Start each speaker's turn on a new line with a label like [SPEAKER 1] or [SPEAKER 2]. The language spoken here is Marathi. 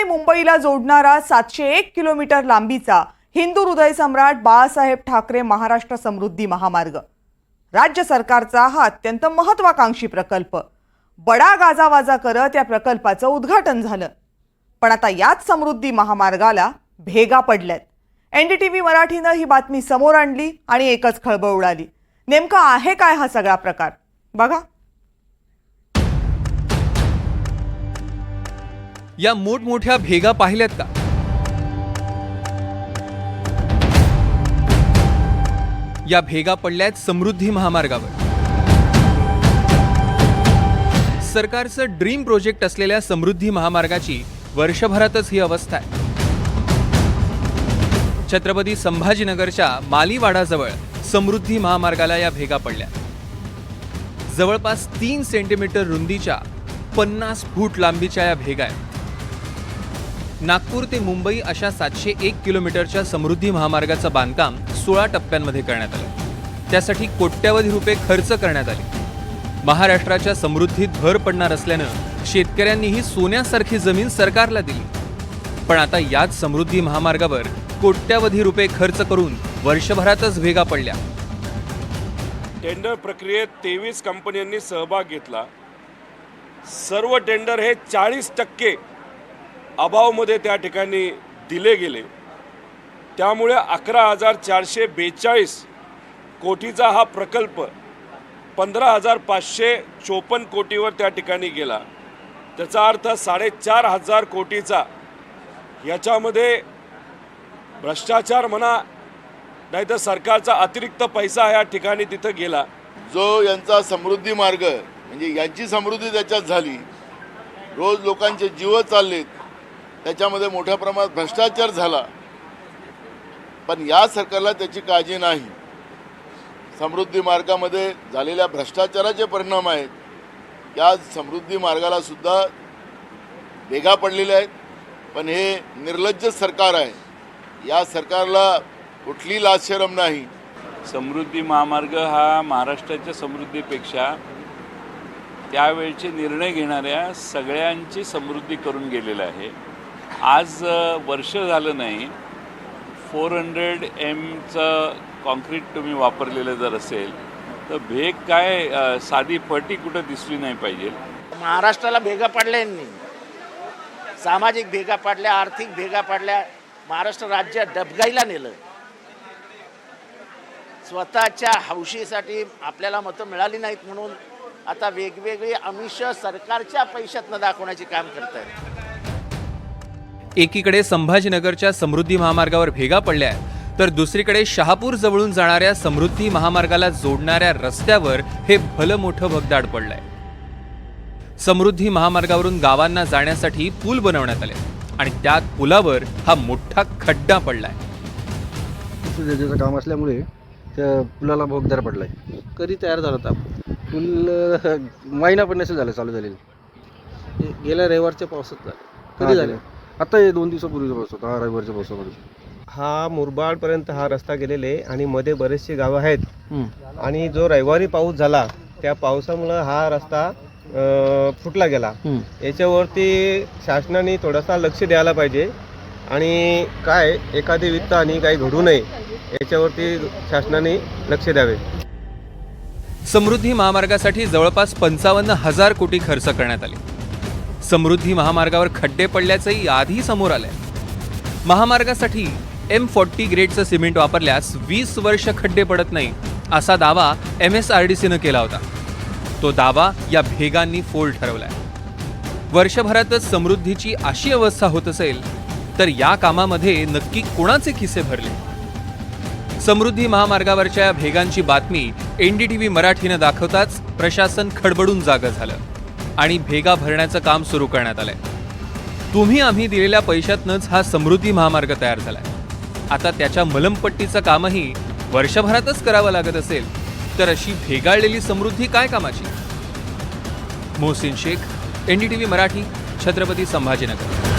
[SPEAKER 1] आणि मुंबईला जोडणारा सातशे एक किलोमीटर लांबीचा हिंदू हृदय सम्राट बाळासाहेब ठाकरे महाराष्ट्र समृद्धी महामार्ग. राज्य सरकारचा हा अत्यंत महत्वाकांक्षी प्रकल्प. बडा गाजावाजा करत या प्रकल्पाचं उद्घाटन झालं. पण आता याच समृद्धी महामार्गाला भेगा पडल्यात. एनडीटीव्ही मराठीनं ही बातमी समोर आणली आणि एकच खळबळ उडाली. नेमकं आहे काय हा सगळा प्रकार? बघा.
[SPEAKER 2] या मोठमोठ्या भेगा पाहिल्यात का? या भेगा पडल्यात समृद्धी महामार्गावर. सरकारचं ड्रीम प्रोजेक्ट असलेल्या समृद्धी महामार्गाची वर्षभरातच ही अवस्था आहे. छत्रपती संभाजीनगरच्या मालीवाडाजवळ समृद्धी महामार्गाला या भेगा पडल्या. जवळपास तीन सेंटीमीटर रुंदीच्या पन्नास फूट लांबीच्या या भेगा आहेत. नागपूर ते मुंबई अशा सातशे एक किलोमीटरच्या समृद्धी महामार्गाचं बांधकाम सोळा टप्प्यांमध्ये करण्यात आलं. त्यासाठी कोट्यावधी रुपये खर्च करण्यात आले. महाराष्ट्राच्या समृद्धीत भर पडणार असल्यानं शेतकऱ्यांनीही सोन्यासारखी जमीन सरकारला दिली. पण आता याच समृद्धी महामार्गावर कोट्यावधी रुपये खर्च करून वर्षभरातच भेगा पडल्या.
[SPEAKER 3] टेंडर प्रक्रियेत तेवीस कंपन्यांनी सहभाग घेतला. सर्व टेंडर हे चाळीस टक्के अभावमध्ये त्या ठिकाणी दिले गेले. त्यामुळे अकरा हजार चारशे बेचाळीस कोटीचा हा प्रकल्प पंधरा हजार पाचशे चोपन्न कोटीवर त्या ठिकाणी गेला. त्याचा अर्थ साडेचार हजार कोटीचा. याच्यामध्ये भ्रष्टाचार म्हणा नाहीतर सरकारचा अतिरिक्त पैसा या ठिकाणी तिथं गेला.
[SPEAKER 4] जो यांचा समृद्धी मार्ग म्हणजे यांची समृद्धी त्याच्यात झाली. रोज लोकांचे जीव चाललेत. त्याच्यामध्ये मोठ्या प्रमाणात भ्रष्टाचार झाला. पण या सरकारला त्याची काळजी नाही. समृद्धी मार्गामध्ये झालेल्या भ्रष्टाचाराचे परिणाम आहेत. या समृद्धी मार्गाला सुद्धा वेगा पडलेल्या आहेत. पण हे निर्लज्ज सरकार आहे. या सरकारला कुठली लाज शरम नाही.
[SPEAKER 5] समृद्धी महामार्ग हा महाराष्ट्राच्या समृद्धीपेक्षा त्यावेळचे निर्णय घेणाऱ्या सगळ्यांची समृद्धी करून गेलेला आहे. आज वर्ष झालं नाही. फोर हंड्रेड एमचं कॉन्क्रीट तुम्ही वापरलेलं जर असेल तर भेग काय साधी फटी कुठं दिसली नाही पाहिजे.
[SPEAKER 6] महाराष्ट्राला भेगा पाडल्या यांनी. सामाजिक भेगा पाडल्या आर्थिक भेगा पाडल्या महाराष्ट्र राज्य डबगाईला नेलं. स्वतःच्या हौशीसाठी आपल्याला मतं मिळाली नाहीत म्हणून आता वेगवेगळी अमिष सरकारच्या पैशातनं दाखवण्याचे काम करत आहेत
[SPEAKER 2] एकीकडे संभाजीनगरच्या समृद्धी महामार्गावर भेगा पडल्या आहेत, तर दुसरीकडे शहापूर जवळून जाणाऱ्या समृद्धी महामार्गाला जोडणाऱ्या रस्त्यावर हे भलं मोठं भगदाड पडलंय. समृद्धी महामार्गावरून गावांना जाण्यासाठी पूल बनवण्यात आले आणि त्यात पुलावर हा मोठा खड्डा पडलाय.
[SPEAKER 7] काम असल्यामुळे त्या पुलाला भोगदार पडला आहे कधी तयार झाला होता पूल महिना पण नसेल झालं चालू झालेलं.
[SPEAKER 8] गेल्या रविवारच्या पावसात झालं. कधी झालं?
[SPEAKER 7] आता हे दोन दिवसापूर्वीचा पाऊस होता हा रविवारच्या पावसामध्ये
[SPEAKER 8] हा मुरबाडपर्यंत हा रस्ता गेलेले आणि मध्ये बरेचसे गावं आहेत. आणि जो रविवारी पाऊस झाला त्या पावसामुळं हा रस्ता अं, फुटला गेला. याच्यावरती शासनाने थोडासा लक्ष द्यायला पाहिजे. आणि काय एखादी वित्त आणि काही घडू नये याच्यावरती शासनाने लक्ष द्यावे.
[SPEAKER 2] समृद्धी महामार्गासाठी जवळपास पंचावन्न हजार कोटी खर्च करण्यात आले. समृद्धी महामार्गावर खड्डे पडल्याचंही आधी समोर आलंय. महामार्गासाठी एम फॉर्टी ग्रेडचं सिमेंट वापरल्यास वीस वर्ष खड्डे पडत नाही असा दावा एम एस आर डी सीनं केला होता. तो दावा या भेगांनी फोल ठरवलाय. वर्षभरातच समृद्धीची अशी अवस्था होत असेल तर या कामामध्ये नक्की कोणाचे खिसे भरले? समृद्धी महामार्गावरच्या या भेगांची बातमी एनडीटीव्ही मराठीनं दाखवताच प्रशासन खडबडून जागं झालं. आणि भेगा भरण्याचं काम सुरू करण्यात आलंय. तुम्ही आम्ही दिलेल्या पैशातनंच हा समृद्धी महामार्ग तयार झालाय. आता त्याच्या मलमपट्टीचं कामही वर्षभरातच करावं लागत असेल तर अशी भेगाळलेली समृद्धी काय कामाची? मोहसिन शेख एनडीटीव्ही मराठी छत्रपती संभाजीनगर.